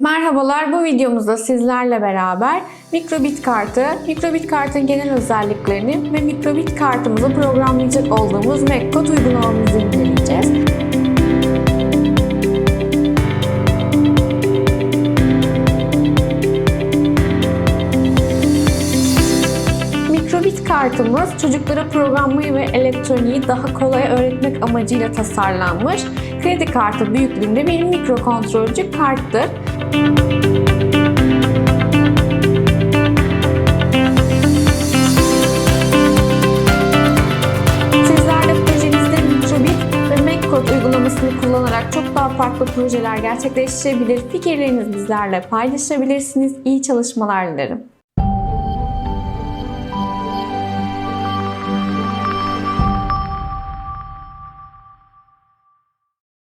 Merhabalar, bu videomuzda sizlerle beraber mikrobit kartı, mikrobit kartın genel özelliklerini ve mikrobit kartımızı programlayacak olduğumuz MacCode uygulamamızı inceleyeceğiz. Mikrobit kartımız çocuklara programmayı ve elektroniği daha kolay öğretmek amacıyla tasarlanmış kredi kartı büyüklüğünde bir mikrokontrolcü karttır. Sizler de projenizde Mikrobit ve MacCode uygulamasını kullanarak çok daha farklı projeler gerçekleştirebilir. Fikirlerinizi bizlerle paylaşabilirsiniz. İyi çalışmalar dilerim.